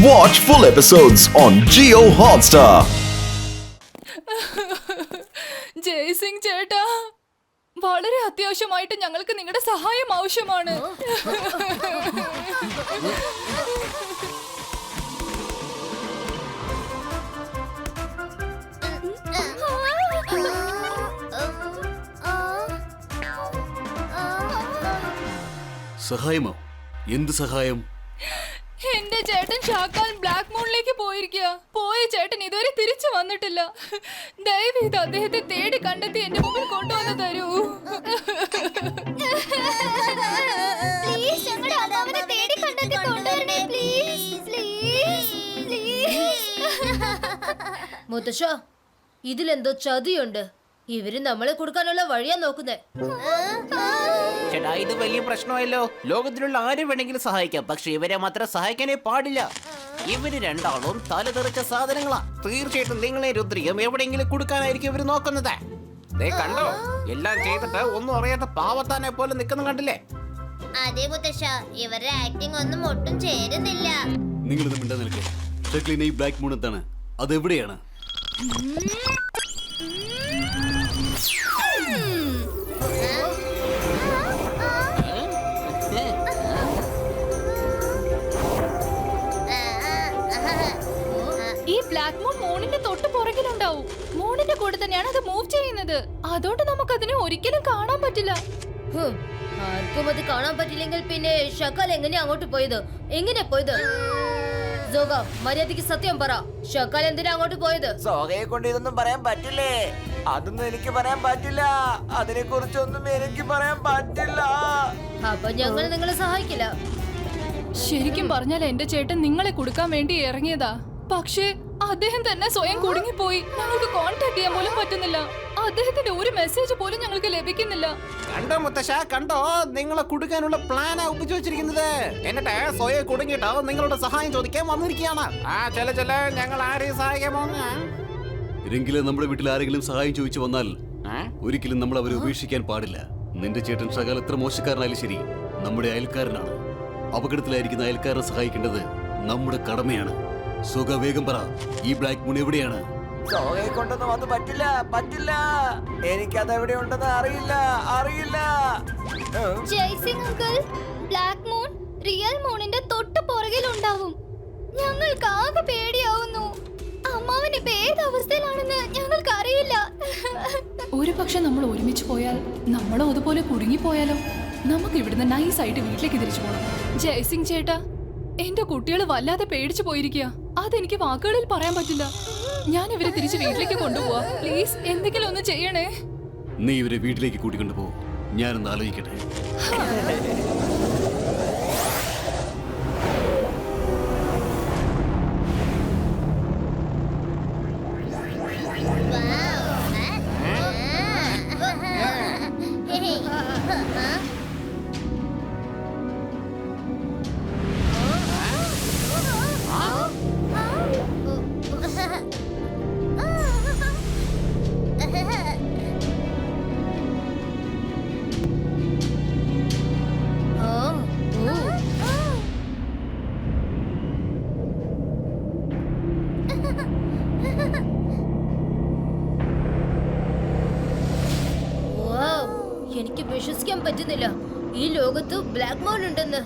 Watch full episodes on Geo Hotstar. Jaising ചേട്ടാ വളരെ അത്യാവശ്യമായിട്ട് ഞങ്ങൾക്ക് നിങ്ങളുടെ സഹായം ആവശ്യമാണ്. സഹായമോ? എന്ത് സഹായം? എന്റെ ചേട്ടൻ ഷാക്കാൻ ബ്ലാക്ക് മൂണിലേക്ക് പോയിരിക്കുക പോയ ചേട്ടൻ ഇതുവരെ തിരിച്ചു വന്നിട്ടില്ല. ദയവീത് അദ്ദേഹത്തെ തേടി കണ്ടെത്തി എന്റെ മുമ്പിൽ കൊണ്ടുവന്ന് തരൂ. മുത്തശ്ശ ഇതിലെന്തോ ചതിയുണ്ട്. ഇവർ നമ്മളെ കൊടുക്കാനുള്ള വഴിയാ നോക്കുന്നേ. ചേട്ടാ ഇത് വലിയ പ്രശ്നമല്ലോ ലോകത്തിലുള്ള ആരും വേണമെങ്കിലും സഹായിക്കാം പക്ഷെ ഇവരെ മാത്രം സഹായിക്കാനേ പാടില്ല. ഇവർ രണ്ടാളും തലതെറിച്ച സാധനങ്ങളാ. തീർച്ചയായിട്ടും നിങ്ങളെ രുദ്രിയും എവിടെയെങ്കിലും കൊടുക്കാനായിരിക്കും ഇവർ നോക്കുന്നത്. ദേ കണ്ടോ? എല്ലാം ചെയ്തിട്ട് ഒന്നും അറിയാത്ത പാവത്താനെ പോലെ നിൽക്കുന്ന കണ്ടില്ലേ? അതെ മുത്തശ്ശ ഇവരുടെ ആക്ടിംഗ് ഒന്നും ഒട്ടും ചേരുന്നില്ല. നിങ്ങൾ ഇത് മിണ്ടാ നിൽക്കേ. ഷക്ലിനെ ഈ ബ്ലാക്ക് മൂൺ എന്താണ്? അതെവിടെയാണ്? ഈ ബ്ലാക്ക് മൂൺ മൂണിന്റെ തൊട്ട് പുറകിലുണ്ടാവും. മൂണിന്റെ കൂടെ തന്നെയാണ് അത് മൂവ് ചെയ്യുന്നത്. അതുകൊണ്ട് നമുക്ക് അതിനെ ഒരിക്കലും കാണാൻ പറ്റില്ല. ആർക്കും അത് കാണാൻ പറ്റില്ലെങ്കിൽ പിന്നെ ഷക്കാൽ എങ്ങനെയാ അങ്ങോട്ട് പോയത്? എങ്ങനെ പോയത്? ജോഗ മര്യാദയ്ക്ക് സത്യം പറ. ഷക്കാൽ എന്തിനാ അങ്ങോട്ട് പോയത്? സോഹയെ കൊണ്ട് ഇതൊന്നും പറയാൻ പറ്റില്ലേ? അതൊന്നും എനിക്ക് പറയാൻ പറ്റില്ല. അതിനെ കുറിച്ചൊന്നും എനിക്ക് പറയാൻ പറ്റില്ല. അപ്പൊ ഞങ്ങൾ നിങ്ങളെ സഹായിക്കില്ല. ശരിക്കും പറഞ്ഞാൽ എന്റെ ചേട്ടൻ നിങ്ങളെ കൊടുക്കാൻ വേണ്ടി ഇറങ്ങിയതാ. പക്ഷേ അദ്ദേഹം തന്നെ സ്വയം കുടുങ്ങിപ്പോയി. ഞങ്ങൾക്ക് കോൺടാക്ട് ചെയ്യാൻ പോലും പറ്റുന്നില്ല. അദ്ദേഹത്തിന്റെ ഒരു മെസ്സേജ് പോലും ഞങ്ങൾക്ക് ലഭിക്കുന്നില്ല. കണ്ടോ മുത്തശ്ശ കണ്ടോ? നിങ്ങളെ കുടുക്കാനുള്ള പ്ലാനാ ഉപയോഗിച്ചിരിക്കുന്നത്. എന്നിട്ട് സ്വയം കുടുങ്ങിയിട്ട് നിങ്ങളുടെ സഹായം ചോദിക്കാൻ വന്നിരിക്കുകയാണ്. ആ ചില ചില ഞങ്ങൾ ആരെയും സഹായിക്കാമോ എങ്കിലും നമ്മുടെ വീട്ടിൽ ആരെങ്കിലും സഹായം ചോദിച്ചു വന്നാൽ ഒരിക്കലും നമ്മൾ അവരെ ഉപേക്ഷിക്കാൻ പാടില്ല. നിന്റെ ചേട്ടൻ ശകാൽ എത്ര മോശക്കാരനായാലും ശരി നമ്മുടെ അയൽക്കാരനാണ്. അപകടത്തിലായിരിക്കുന്ന അയൽക്കാരനെ സഹായിക്കേണ്ടത് നമ്മുടെ കടമയാണ്. സുഖ വേഗം പറ ഈ ബ്ലാക്ക് മൂൺ എവിടെയാണ്? സോഹയെ കൊണ്ടൊന്നും അത് പറ്റില്ല പറ്റില്ല. എനിക്കത് എവിടെ ഉണ്ടെന്ന് അറിയില്ല അറിയില്ല. ഉം. Jaisingh uncle black moon real മൂണിന്റെ തൊട്ട് പുറകിലുണ്ടാവും. ഞങ്ങൾക്ക് ആകെ പേടിയാവുന്നു. അമ്മാവൻ ഇപ്പൊ ഏത് അവസ്ഥയിലാണെന്ന് ഞങ്ങൾക്ക് അറിയില്ല ഒരു പക്ഷെ നമ്മൾ ഒരുമിച്ച് പോയാൽ നമ്മളും അതുപോലെ കുടുങ്ങിപ്പോയാലോ? നമുക്ക് ഇവിടുന്ന് നൈസ് ആയിട്ട് വീട്ടിലേക്ക് തിരിച്ചു പോകണം ജയസിംഗ് ചേട്ടാ എന്റെ കുട്ടികൾ വല്ലാതെ പേടിച്ചു പോയിരിക്കുക അതെനിക്ക് വാക്കുകളിൽ പറയാൻ പറ്റില്ല. ഞാൻ ഇവരെ തിരിച്ച് വീട്ടിലേക്ക് കൊണ്ടുപോവാ. പ്ലീസ് എന്തെങ്കിലും ഒന്ന് ചെയ്യണേ. നീ ഇവരെ വീട്ടിലേക്ക് കൂട്ടിക്കൊണ്ടു പോ. ഞാനൊന്ന് ആലോചിക്കട്ടെ. കാണുമ്പോൾ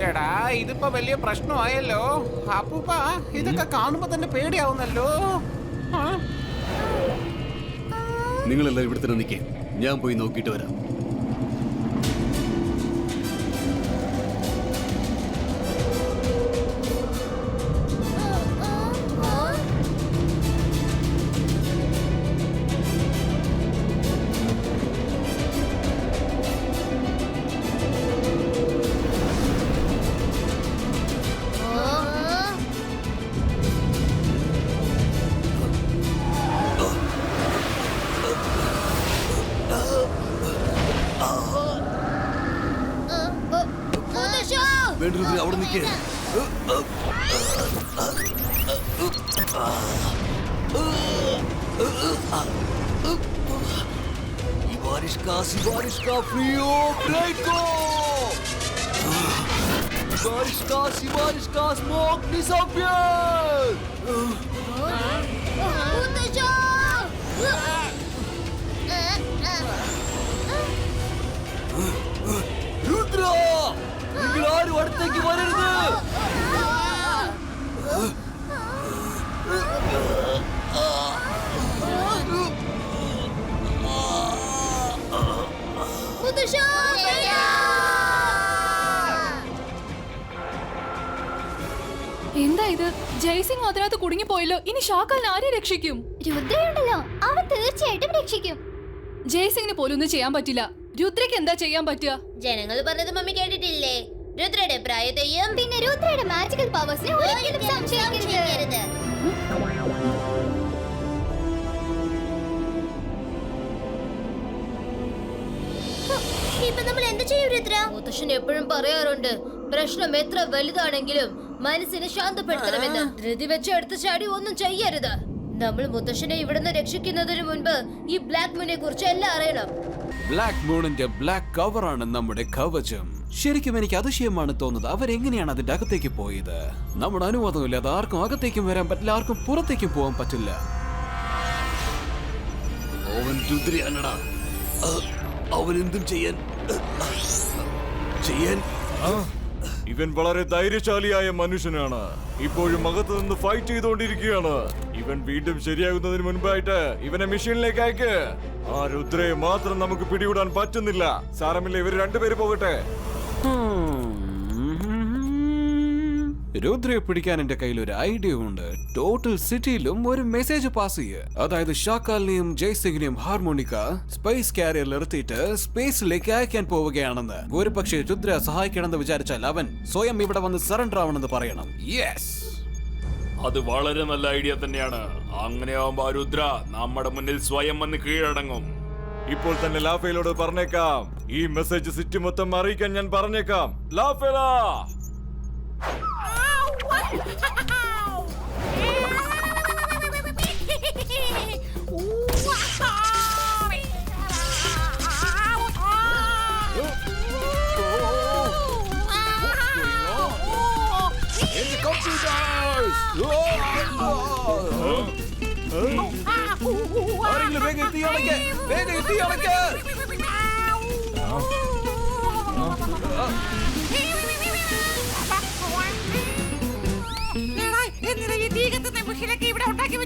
ചേടാ ഇതിപ്പോ വലിയ പ്രശ്നമായല്ലോ. അപ്പൂപ്പ ഇതൊക്കെ കാണുമ്പോ തന്നെ പേടിയാവുന്നല്ലോ. നിങ്ങളെല്ലാം ഇവിടെ തന്നെ നിൽക്കേ ഞാൻ പോയി നോക്കിയിട്ട് വരാം. വേണ്ട രുദ്ര, അവിടെ നിൽക്കേ बारिश का सिबारिश का फ्रियो ब्रेको बारिश का सिबारिश का स्मोक डिसअपियर നിങ്ങൾ ആരും അടുത്തേക്ക് വരരുത്. എന്താ ഇത്? ജയ്സിംഗ് അതിനകത്ത് കുടുങ്ങിപ്പോയല്ലോ. ഇനി ഷാക്കാലിനെ ആരെ രക്ഷിക്കും? രുദ്രയുണ്ടല്ലോ. അവൻ തീർച്ചയായിട്ടും രക്ഷിക്കും. ജയ്സിംഗിന് പോലും ഒന്നും ചെയ്യാൻ പറ്റില്ല. രുദ്രയ്ക്ക് എന്താ ചെയ്യാൻ പറ്റുക? ജനങ്ങൾ പറഞ്ഞത് മമ്മി കേട്ടിട്ടില്ലേ? രുദ്രയുടെ പ്രായത്തെയും പിന്നെ രുദ്രയുടെ മാജിക്കൽ പവേഴ്സിനെ ഒരിക്കലും സംശയിക്കരുത്. ഇപ്പൊ നമ്മൾ എന്ത് ചെയ്യും രുദ്ര? മുത്തശ്ശൻ എപ്പോഴും പറയാറുണ്ട് പ്രശ്നം എത്ര വലുതാണെങ്കിലും മനസ്സിനെ ശാന്തപ്പെടുത്തണമെന്ന്. ധൃതി വെച്ച് എടുത്ത് ചാടി ഒന്നും ചെയ്യരുത്. നമ്മൾ മുത്തശ്ശനെ ഇവിടുന്ന് രക്ഷിക്കുന്നതിന് മുൻപ് ഈ ബ്ലാക്ക് മൂണിനെ കുറിച്ച് എല്ലാം അറിയണം. ബ്ലാക്ക് മൂണിന്റെ ബ്ലാക്ക് കവറാണ് നമ്മുടെ കവചം. ശരിക്കും എനിക്ക് അതിശയമാണ് തോന്നുന്നത്. അവരെങ്ങനെയാണ് അതിന്റെ അകത്തേക്ക് പോയത്? നമ്മുടെ അനുവാദമില്ലാതെ ആർക്കും അകത്തേക്കും വരാൻ പറ്റില്ല ആർക്കും പുറത്തേക്കും പോകാൻ പറ്റില്ല. അവൻ രുദ്രയാണടാ അവൻ എന്തും ചെയ്യാൻ ചെയ്യാൻ. ഇവൻ വളരെ ധൈര്യശാലിയായ മനുഷ്യനാണ്. ഇപ്പോഴും അകത്ത് നിന്ന് ഫൈറ്റ് ചെയ്തുകൊണ്ടിരിക്കുകയാണ്. ഇവൻ വീണ്ടും ശരിയാകുന്നതിന് മുൻപായിട്ട് ഇവനെ മെഷീനിലേക്ക് അയക്ക്. ആ രുദ്രയെ മാത്രം നമുക്ക് പിടികൂടാൻ പറ്റുന്നില്ല. സാരമില്ല ഇവർ രണ്ടുപേര് പോകട്ടെ. രുദ്രയെ പിടിക്കാൻ എന്റെ കയ്യിൽ ഒരു ഐഡിയ ഉണ്ട്. ടോട്ടൽ സിറ്റിയിലും ഒരു മെസ്സേജ് പാസ് ചെയ്യുക അതായത് ഷാക്കാലിനെയും ജയ്സിംഗിനെയും ഹാർമോണിക്ക സ്പേസ് കാരിയർ നിർത്തിയിട്ട് സ്പേസിലേക്ക് അയക്കാൻ പോവുകയാണെന്ന്. ഒരു പക്ഷേ രുദ്ര സഹായിക്കണമെന്ന് വിചാരിച്ചാൽ അവൻ സ്വയം ഇവിടെ വന്ന് സറണ്ടർ ആവണമെന്ന് പറയണം. യെസ് അത് വളരെ നല്ല ഐഡിയ തന്നെയാണ്. അങ്ങനെയാവുമ്പോ രുദ്ര നമ്മുടെ മുന്നിൽ സ്വയം വന്ന് കീഴടങ്ങും. ഇപ്പോൾ തന്നെ ലാഫയിലോട് പറഞ്ഞേക്കാം. ഈ മെസ്സേജ് സിറ്റി മൊത്തം അറിയിക്കാൻ ഞാൻ പറഞ്ഞേക്കാം ലാഫേല ആരെങ്കിലും വേഗം എത്തി അടയ്ക്ക്. വേഗം എത്തി അടയ്ക്ക്. ഇവിടെ ഉണ്ടാക്കി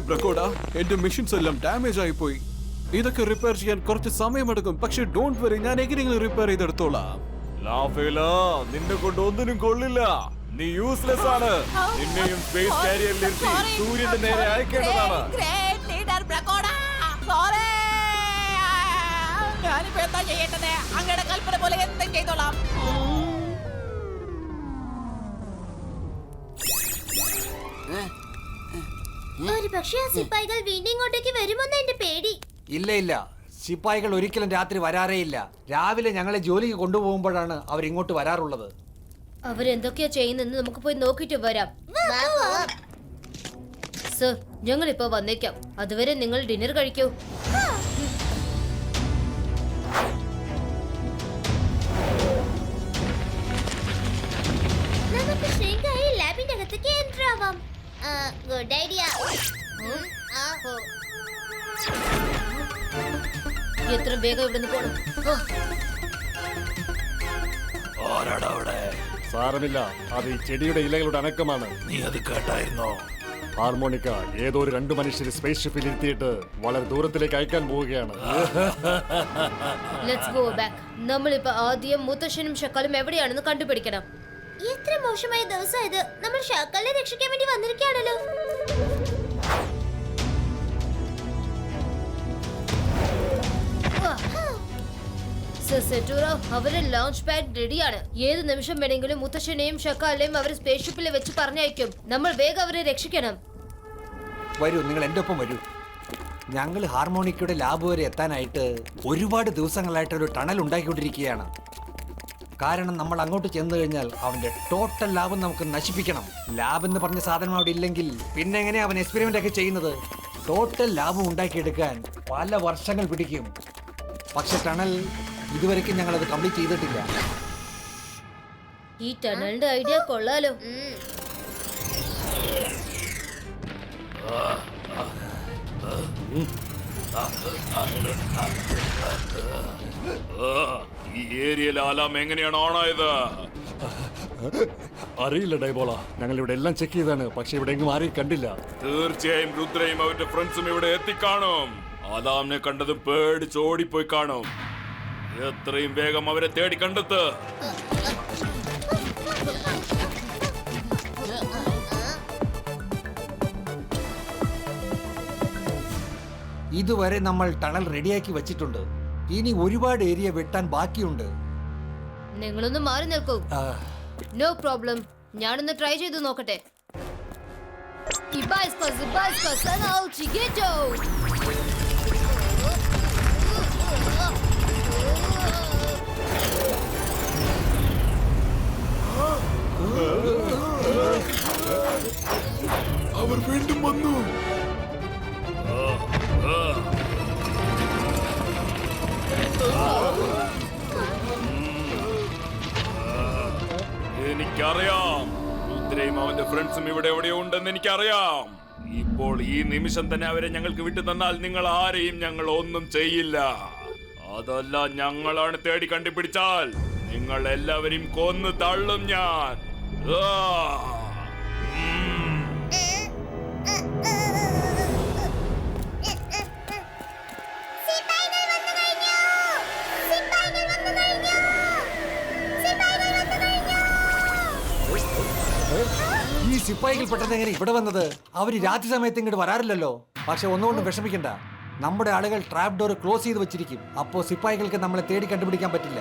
ബ്രക്കോഡ എന്റെ മെഷീൻസ് എല്ലാം ഡാമേജ് ആയി പോയി ഇതൊക്കെ റിപ്പയർ ചെയ്യാൻ കുറച്ച് സമയമെടുക്കും പക്ഷെ ഡോണ്ട് വെറി ഞാൻ എങ്ങനെയെങ്കിലും റിപ്പയർ ചെയ്തെടുത്തോളാം. ലാഫേല നിന്നെ കൊണ്ട് ഒന്നിനും കൊള്ളില്ല. നീ യൂസ്ലെസ് ആണ്. നിന്നെയും സ്പേസ് കാരിയറിൽ ഇരുത്തി സൂര്യന്റെ നേരെ അയക്കേണ്ടതാണ്. ഞാനിപ്പോ എന്താ ചെയ്യേണ്ടത്? അങ്ങയുടെ കൽപ്പന പോലെ എന്തും ചെയ്തോളാം. ഒരു പക്ഷേ ആ സിപ്പായികൾ വീണ്ടും ഇങ്ങോട്ടേക്ക് വരുമെന്ന് എന്റെ പേടി. ഇല്ല ഇല്ല. ശിപ്പായികൾ ഒരിക്കലും രാത്രി വരാറേ ഇല്ല. രാവിലെ ഞങ്ങളെ ജോലിക്ക് കൊണ്ടുപോകുമ്പോഴാണ് അവർ ഇങ്ങോട്ട് വരാറുള്ളത്. അവരെന്തൊക്കെയാ ചെയ്യുന്നെന്ന് നമുക്ക് പോയി നോക്കിട്ട് വരാം. സർ ഞങ്ങൾ ഇപ്പൊ വന്നേക്കാം. അതുവരെ നിങ്ങൾ ഡിന്നർ കഴിക്കൂ. നമുക്ക് ശ്രീകായി ലാബിന്റെ അകത്തേക്ക് എൻട്രി ആവാം. Good idea. എത്ര വേഗം ഇവിടുന്ന് പോകണം സാരമില്ല. അത് ഈ ചെടിയുടെ ഇലകളുടെ അനക്കമാണ്. നീ അത് കേട്ടായിരുന്നോ? ഹാർമോണിക്ക ഏതോ ഒരു രണ്ടു മനുഷ്യർ സ്പേസ് ഷിപ്പിൽ ഇരുത്തിയിട്ട് വളരെ ദൂരത്തിലേക്ക് അയക്കാൻ പോവുകയാണ്. ലെറ്റ്സ് ഗോ ബാക്ക് നമ്മളിപ്പോ ആദ്യം മുത്തശ്ശനും ഷക്കാലും എവിടെയാണെന്ന് കണ്ടുപിടിക്കണം. എത്ര മോശമായ ദിവസം ഇത്. നമ്മൾ ഷക്കാലിനെ രക്ഷിക്കാൻ വേണ്ടി വന്നിരിക്കുകയാണല്ലോ. സെറ്റൂറോ അവരുടെ ലോഞ്ച് പാഡ് റെഡിയാണ് ഏത് നിമിഷം വേണമെങ്കിലും മുത്തശ്ശനെയും ഷക്കാലെയും അവർ സ്പേസ് ഷിപ്പിൽ വെച്ച് പറഞ്ഞയക്കും. നമ്മൾ വേഗം അവരെ രക്ഷിക്കണം. വരൂ നിങ്ങൾ എന്റെ ഒപ്പം വരൂ. ഞങ്ങൾ ഹാർമോണിക്കയുടെ ലാബ് വരെ എത്താനായിട്ട് ഒരുപാട് ദിവസങ്ങളായിട്ട് ഒരു ടണൽ ഉണ്ടാക്കിക്കൊണ്ടിരിക്കുകയാണ്. കാരണം നമ്മൾ അങ്ങോട്ട് ചെന്ന് കഴിഞ്ഞാൽ അവന്റെ ടോട്ടൽ ലാഭം നമുക്ക് നശിപ്പിക്കണം. ലാബ് എന്ന് പറഞ്ഞ സാധനം അവിടെ ഇല്ലെങ്കിൽ പിന്നെ എങ്ങനെയാ അവൻ എക്സ്പെരിമെന്റ് ഒക്കെ ചെയ്യുന്നത്? ടോട്ടൽ ലാഭം ഉണ്ടാക്കിയെടുക്കാൻ പല വർഷങ്ങൾ പിടിക്കും. പക്ഷെ ടണൽ ഇതുവരെയ്ക്കും ഞങ്ങൾ അത് കംപ്ലീറ്റ് ചെയ്തിട്ടില്ല. ഈ ടണലിന്റെ ഐഡിയ കൊള്ളാലോ. ആ, ഈ ഏരിയയിലെ ആലാം എങ്ങനെയാണ് ഓണായത്? അറിയില്ല ഡൈബോള. ഞങ്ങൾ ഇവിടെ എല്ലാം ചെക്ക് ചെയ്താണ് പക്ഷെ ഇവിടെ എങ്ങും ആരെയും കണ്ടില്ല. തീർച്ചയായും രുദ്രയും അവരുടെ ഫ്രണ്ട്സും ഇവിടെ എത്തിക്കാണും. അലാമിനെ കണ്ടതും പേടിച്ചോടിപ്പോയി കാണും എത്രയും വേഗം അവരെ തേടി കണ്ടെത്ത് ഇതുവരെ നമ്മൾ ടണൽ റെഡിയാക്കി വെച്ചിട്ടുണ്ട് ഇനി ഒരുപാട് ഏരിയ വെട്ടാൻ ബാക്കിയുണ്ട് നിങ്ങളൊന്ന് മാറി നിൽക്കൂ നോ പ്രോബ്ലം ഞാനൊന്ന് ട്രൈ ചെയ്തു നോക്കട്ടെ Ibaiska, Zibaiska, Sanal, Chigeto! അവർ വീണ്ടും വന്നു. എനിക്കറിയാം. രുദ്രയും അവന്റെ ഫ്രണ്ട്സും ഇവിടെ എവിടെയോ ഉണ്ടെന്ന് എനിക്കറിയാം. ഇപ്പോൾ ഈ നിമിഷം തന്നെ അവരെ ഞങ്ങൾക്ക് വിട്ടു തന്നാൽ നിങ്ങൾ ആരെയും ഞങ്ങൾ ഒന്നും ചെയ്യില്ല. അതല്ല ഞങ്ങളാണ് തേടി കണ്ടുപിടിച്ചാൽ നിങ്ങൾ എല്ലാവരും കൊന്നു തള്ളും ഞാൻ. ഈ സിപ്പായികൾ പെട്ടെന്ന് എങ്ങനെ ഇവിടെ വന്നത്? അവർ രാത്രി സമയത്ത് ഇങ്ങോട്ട് വരാറില്ലല്ലോ. പക്ഷെ ഒന്നുകൊണ്ടും വിഷമിക്കണ്ട. നമ്മുടെ ആളുകൾ ട്രാപ്പ് ഡോർ ക്ലോസ് ചെയ്ത് വെച്ചിരിക്കും. അപ്പോ സിപ്പായികൾക്ക് നമ്മളെ തേടി കണ്ടുപിടിക്കാൻ പറ്റില്ല.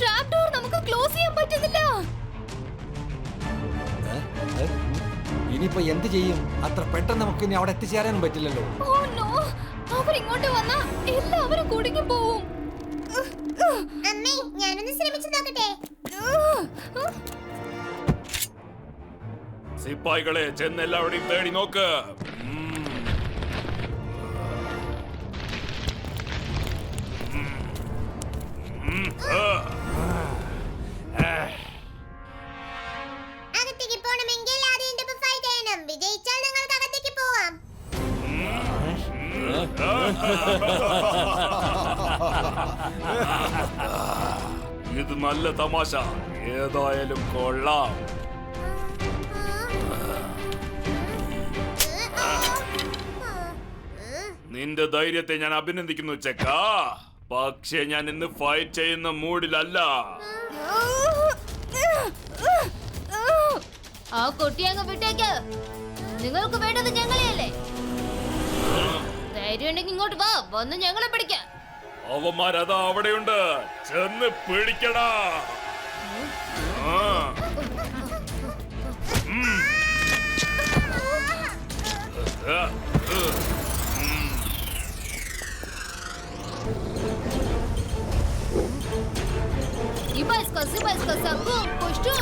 ട്രാപ്പ് ഡോർ നമുക്ക് ക്ലോസ് ചെയ്യാൻ പറ്റുന്നില്ല? ഇനിയിപ്പോ എന്ത് ചെയ്യും? അത്ര പെട്ടെന്ന് നമുക്ക് ഇനി അവിടെ എത്തിച്ചേരാനും പറ്റില്ലല്ലോ. Oh no. അവരിങ്ങോട്ട് വന്നാ എല്ലാവരും കുടുങ്ങി പോവും. അമ്മേ ഞാനൊന്ന് ശ്രമിച്ചു നോക്കട്ടെ. സിപ്പായികളെ ചെന്ന് എല്ലാവരുടെയും തേടി നോക്ക്. അകത്തേക്ക് പോകണമെങ്കിൽ ആദ്യം ഫൈറ്റ് ചെയ്യണം വിജയിച്ചാൽ നിങ്ങൾക്ക് അകത്തേക്ക് പോവാം. ഇത് നല്ല തമാശ. ഏതായാലും കൊള്ളാം. നിന്റെ ധൈര്യത്തെ ഞാൻ അഭിനന്ദിക്കുന്നു ചെക്ക. പക്ഷേ ഞാൻ ഇന്ന് ഫൈറ്റ് ചെയ്യുന്ന മൂഡിലല്ല. ആ കുട്ടി അങ്ങ് വിട്ടേക്ക്. നിങ്ങൾക്ക് വേണ്ടത് ഞങ്ങളെയല്ലേ? ധൈര്യം ഉണ്ടെങ്കിൽ ഇങ്ങോട്ട് വാ വന്ന് ഞങ്ങളെ പിടിക്കാം. അവന്മാരതാ അവിടെയുണ്ട്. ചെന്ന് പിടിക്കടാ. ആ. ആ, ഉ. пущу!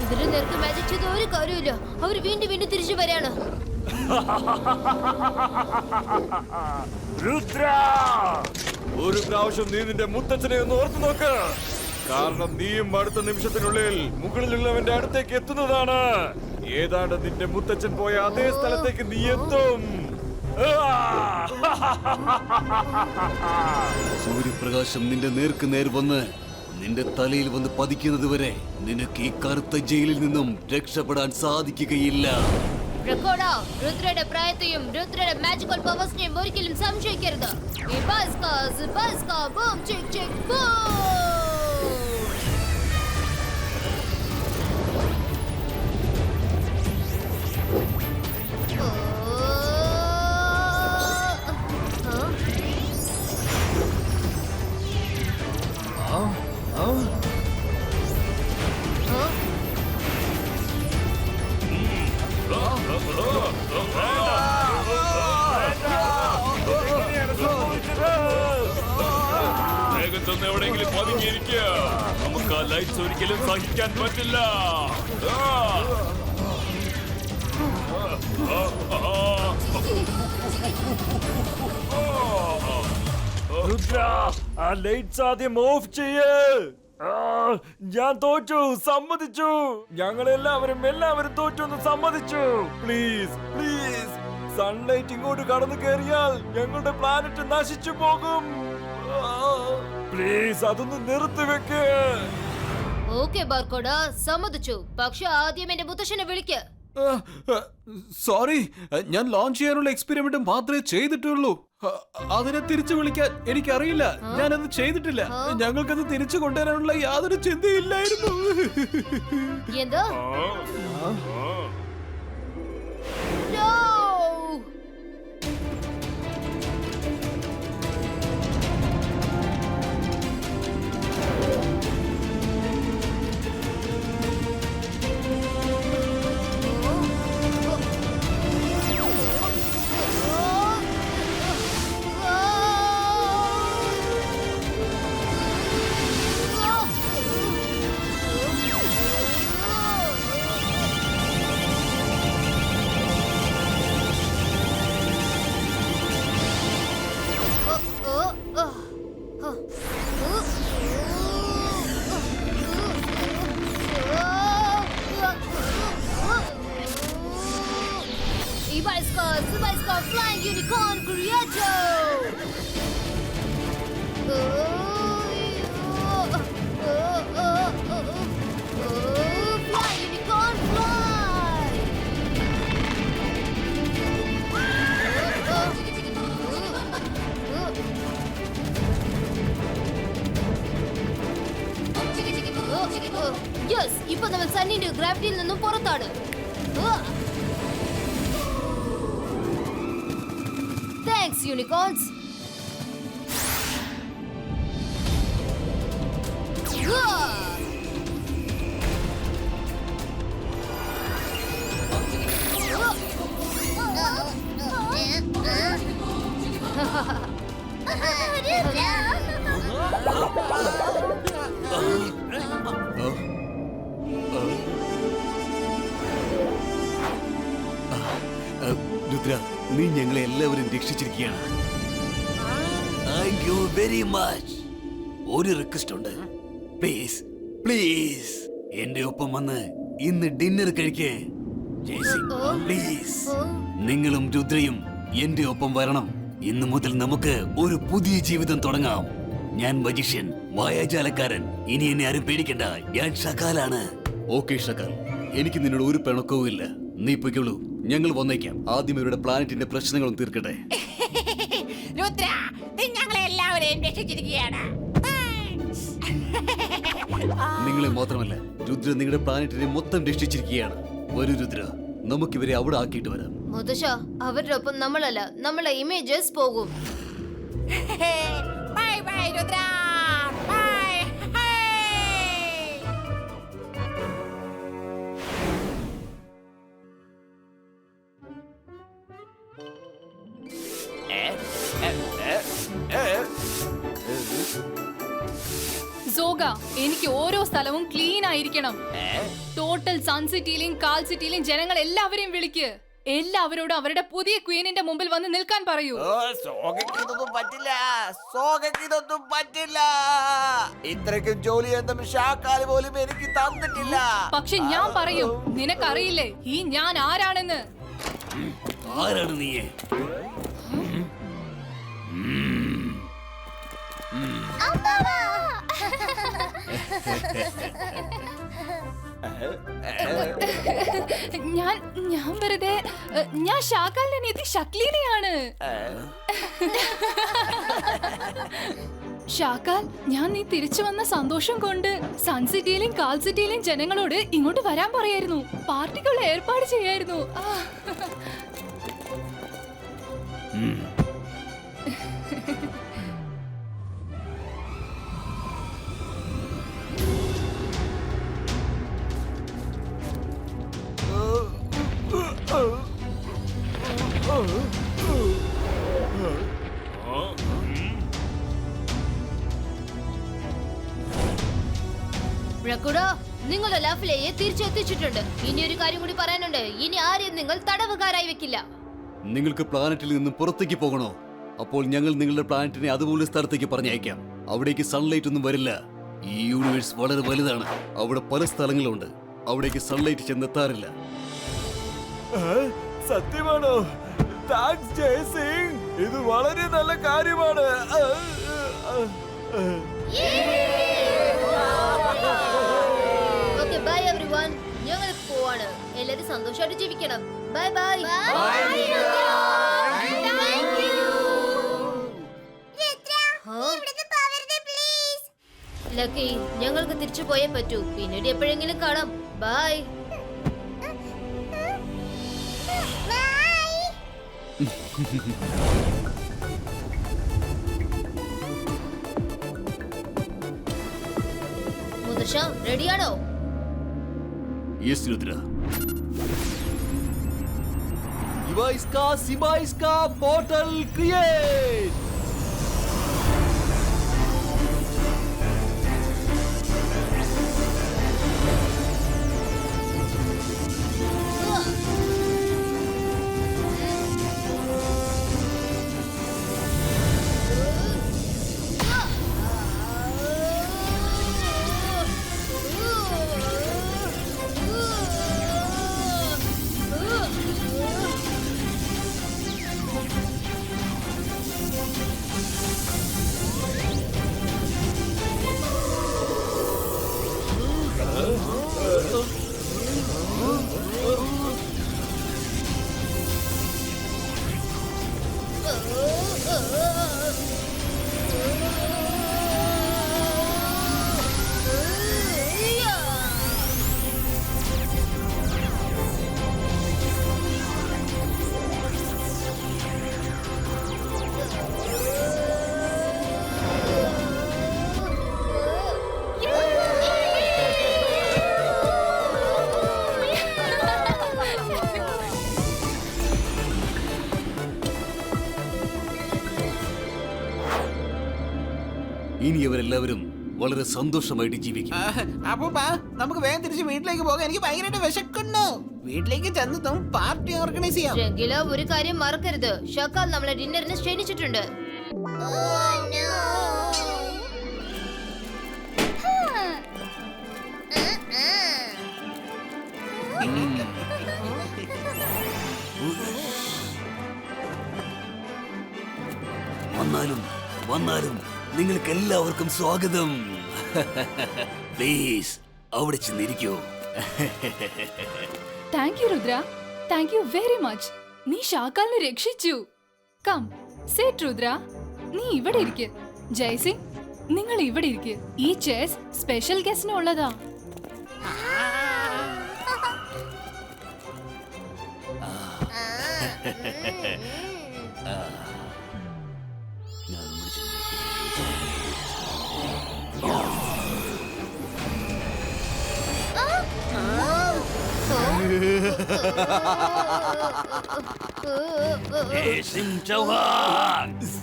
Sangum, നേരത്തെ മാജിക് ചെയ്ത ഒരു കാര്യമില്ല അവർ വീണ്ടും വീണ്ടും തിരിച്ചു വരാണ് ഒരു പ്രാവശ്യം നീ നിന്റെ മുത്തച്ഛനെ ഒന്ന് ഓർത്തു നോക്ക് കാരണം നീയും അടുത്ത നിമിഷത്തിനുള്ളിൽ മുകളിലുള്ളവന്റെ അടുത്തേക്ക് എത്തുന്നതാണ് ഏതാണ്ട് നിന്റെ മുത്തച്ഛൻ പോയ അതേ സ്ഥലത്തേക്ക് നീ എത്തും സൂര്യപ്രകാശം നിന്റെ നേർക്ക് നേർ വന്ന് നിന്റെ തലയിൽ വന്ന് പതിക്കുന്നത് വരെ നിനക്ക് ഈ കറുത്ത ജയിലിൽ നിന്നും രക്ഷപ്പെടാൻ സാധിക്കുകയില്ല റെക്കോർഡോ മാജിക്കൽ ഒരിക്കലും സംശയിക്കരുത് ബസ് ബസ് ബൂം, ചിക്, ചിക്! എവിടെയെങ്കിലും പതുങ്ങിയിരിക്കുക. നമുക്ക് ആ ലൈറ്റ്സ് ഒരിക്കലും സഹിക്കാൻ പറ്റില്ല. ചെയ്യ്. ഞാൻ തോറ്റു സമ്മതിച്ചു. ഞങ്ങളെല്ലാവരും എല്ലാവരും തോറ്റു എന്ന് സമ്മതിച്ചു. പ്ലീസ് പ്ലീസ് സൺലൈറ്റ് ഇങ്ങോട്ട് കടന്നു കയറിയാൽ ഞങ്ങളുടെ പ്ലാനറ്റ് നശിച്ചു പോകും. പ്ലീസ് അതൊന്ന് നിർത്തി വെക്ക്. ഓക്കെ ബാർക്കോട സമ്മതിച്ചു. പക്ഷെ ആദ്യം എന്റെ മുത്തശ്ശനെ വിളിക്ക. സോറി ഞാൻ ലോഞ്ച് ചെയ്യാനുള്ള എക്സ്പെരിമെന്റ് മാത്രമേ ചെയ്തിട്ടുള്ളൂ. അതിനെ തിരിച്ചു വിളിക്കാൻ എനിക്കറിയില്ല. ഞാനത് ചെയ്തിട്ടില്ല. ഞങ്ങൾക്കത് തിരിച്ചു കൊണ്ടുവരാനുള്ള യാതൊരു ചിന്തയില്ലായിരുന്നു എന്തോ? Huh. വെരി മച്ച് ഒരു റിക്വസ്റ്റ് ഉണ്ട്. പ്ലീസ് പ്ലീസ് എന്റെ ഒപ്പം വന്ന് ഇന്ന് ഡിന്നർ കഴിക്കേ. പ്ലീസ് നിങ്ങളും രുദ്രയും എന്റെ ഒപ്പം വരണം. ഇന്നു മുതൽ നമുക്ക് ഒരു പുതിയ ജീവിതം തുടങ്ങാം. ഞാൻ മജിഷ്യൻ മായാജാലക്കാരൻ ഇനി എന്നെ ആരും പേടിക്കണ്ട. ഞാൻ ഷകാലാണ് ഓക്കെ ഷകാൽ എനിക്ക് നിന്നോട് ഒരു പിണക്കവും ഇല്ല. നീ പൊയ്ക്കോളൂ. ഞങ്ങൾ വന്നേക്കാം. ആദ്യം ഇവരുടെ പ്ലാനറ്റിന്റെ പ്രശ്നങ്ങളും തീർക്കട്ടെ. രുദ്ര എല്ലാവരെയും രക്ഷിച്ചിരിക്കുകയാണ്. നിങ്ങളെ മാത്രമല്ല രുദ്ര നിങ്ങളുടെ പ്ലാനറ്റിനെ മൊത്തം രക്ഷിച്ചിരിക്കുകയാണ്. ഒരു രുദ്ര നമുക്കിവരെ അവിടെ ആക്കിയിട്ട് വരാം. മുതശ അവരുടെ ഒപ്പം നമ്മളല്ല നമ്മളെ ഇമേജസ് പോകും. ആയിരിക്കണം. ടോട്ടൽ സൺ സിറ്റിയിലെയും കാൽ സിറ്റിയിലെയും ജനങ്ങൾ എല്ലാവരെയും വിളിക്ക്. എല്ലാവരോടും അവരുടെ പുതിയ ക്വീനിന്റെ മുമ്പിൽ വന്ന് നിൽക്കാൻ പറയൂ. ഇതൊന്നും പറ്റില്ല. സോഗയ്ക്ക് പറ്റില്ല. ഇത്രയ്ക്കും ജോലി എന്തും ഷാക്കാൽ പോലും എനിക്ക് തന്നിട്ടില്ല. പക്ഷെ ഞാൻ പറയും നിനക്കറിയില്ലേ ഈ ഞാൻ ആരാണെന്ന്? ആരാണ് നീയെ ഞാൻ ഞാൻ വെറുതെ ഞാൻ ഷാക്കാലിന്റെ അനിയത്തി ഷക്ലീനയാണ് ഷാക്കാൽ ഞാൻ നീ തിരിച്ചു വന്ന സന്തോഷം കൊണ്ട് സൺസിറ്റിയിലും കാൽ സിറ്റിയിലെയും ജനങ്ങളോട് ഇങ്ങോട്ട് വരാൻ പറയായിരുന്നു. പാർട്ടിക്കുള്ള ഏർപ്പാട് ചെയ്യായിരുന്നു. ബ്രക്കുഡോ നിങ്ങളുടെ ലാഫിലെയെ തിരിച്ചെത്തിച്ചിട്ടുണ്ട്. ഇനി ഒരു കാര്യം കൂടി പറയാനുണ്ട്. ഇനി ആരെയും നിങ്ങൾ തടവുകാരായി വെക്കില്ല. നിങ്ങൾക്ക് പ്ലാനറ്റിൽ നിന്നും പുറത്തേക്ക് പോകണോ? അപ്പോൾ ഞങ്ങൾ നിങ്ങളുടെ പ്ലാനറ്റിനെ അതുപോലെ സ്ഥലത്തേക്ക് പറഞ്ഞയക്കാം. അവിടേക്ക് സൺലൈറ്റ് ഒന്നും വരില്ല. ഈ യൂണിവേഴ്സ് വളരെ വലുതാണ്. അവിടെ പല സ്ഥലങ്ങളുണ്ട്. അവിടേക്ക് സൺലൈറ്റ് ചെന്നെത്താറില്ല. സത്യമാണോ? താങ്ക്സ് ജയസിംഗ് ഇത് വളരെ നല്ല കാര്യമാണ്. എല്ലാരും സന്തോഷമായിട്ട് ജീവിക്കണം. ബൈ ബൈ ലക്കി ഞങ്ങൾക്ക് തിരിച്ചു പോയേ പറ്റൂ. പിന്നീട് എപ്പോഴെങ്കിലും കാണാം. ബൈ മുതിർഷ റെഡിയാണോ യെസ് രുദ്ര. डिवाइस का सिवाइस का पोर्टल क्रिएट അവരെല്ലാവരും വളരെ സന്തോഷമായിട്ട് ജീവിക്കും. അപ്പൊ നമുക്ക് വേഗം തിരിച്ച് വീട്ടിലേക്ക് പോകാം. എനിക്ക് ഭയങ്കരമായിട്ട് വിശക്കുന്നു. വീട്ടിലേക്ക് ചെന്നിട്ടും പാർട്ടി ഓർഗനൈസ് ചെയ്യാം. എങ്കിലോ ഒരു കാര്യം മറക്കരുത്. ഷക്കാൽ നമ്മളെ ഡിന്നറിന് ക്ഷണിച്ചിട്ടുണ്ട്. വന്നാലും വന്നാലും നിങ്ങൾക്ക് എല്ലാവർക്കും സ്വാഗതം. പ്ലീസ് അവിടെ ചെന്നിരിക്കൂ. Thank you Rudra. Thank you very much നീ ഷാക്കാലിനെ രക്ഷിച്ചു. Come sit Rudra. നീ ഇവിടെ ഇരിക്ക്. ജയ്സിംഗ് നിങ്ങൾ ഇവിടെ ഇരിക്ക്. ഈ ചേസ് സ്പെഷ്യൽ ഗസ്റ്റിനുള്ളതാ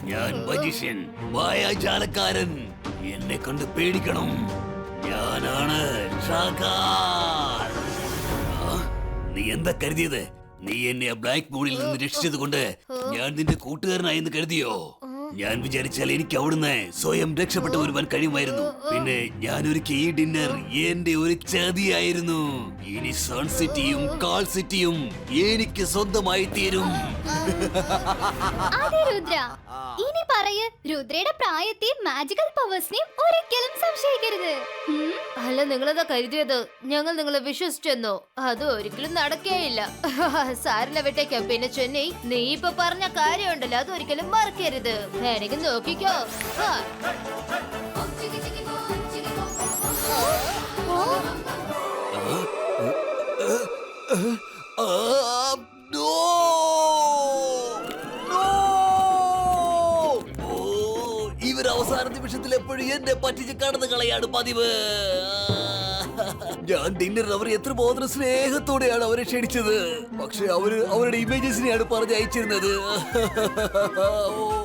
ഞാൻ മജിഷ്യൻ വായാചാലക്കാരൻ എന്നെ കണ്ട് പേടിക്കണം. ഞാനാണ്. നീ എന്താ കരുതിയത്? നീ എന്നെ ബ്ലാക്ക് മൂണിൽ നിന്ന് രക്ഷിച്ചത് കൊണ്ട് ഞാൻ നിന്റെ കൂട്ടുകാരനായെന്ന് കരുതിയോ? ഞാൻ വിചാരിച്ചാൽ എനിക്ക് അവിടുന്ന് സ്വയം രക്ഷപ്പെട്ട ഒരുവൻ കഴിയുമായിരുന്നു. പിന്നെ ഞാൻ ഒരു ഈ ഡിന്നർ എന്റെ ഒരു ചതിയായിരുന്നു. ഇനി സൺ സിറ്റിയും കാൾ സിറ്റിയും എനിക്ക് സ്വന്തമായി തീരും. അതെ രുദ്ര. ഇനി പറയ് രുദ്രയുടെ പ്രായത്തെ മാജിക്കൽ പവേഴ്സിനെയും ഒരിക്കലും സംശയിക്കരുത്. ഉം? അല്ല നിങ്ങളതാ കരുതിയത്. ഞങ്ങൾ നിങ്ങളെ വിശ്വസിച്ചെന്നോ? അത് ഒരിക്കലും നടക്കേയില്ല. സാരില്ല വിട്ടേക്കാം. പിന്നെ ചെന്നൈ നീ ഇപ്പൊ പറഞ്ഞ കാര്യമുണ്ടല്ലോ അത് ഒരിക്കലും മറക്കരുത്. വേണമെങ്കിൽ നോക്കിക്കോ. ഇവർ എന്നെ ഞാൻ അവർ എത്രമാത്രം സ്നേഹത്തോടെയാണ് അവരെ ക്ഷണിച്ചത്. പക്ഷെ അവർ അവരുടെ ഇമേജസിനെയാണ് പറഞ്ഞയച്ചിരുന്നത്. ഓ.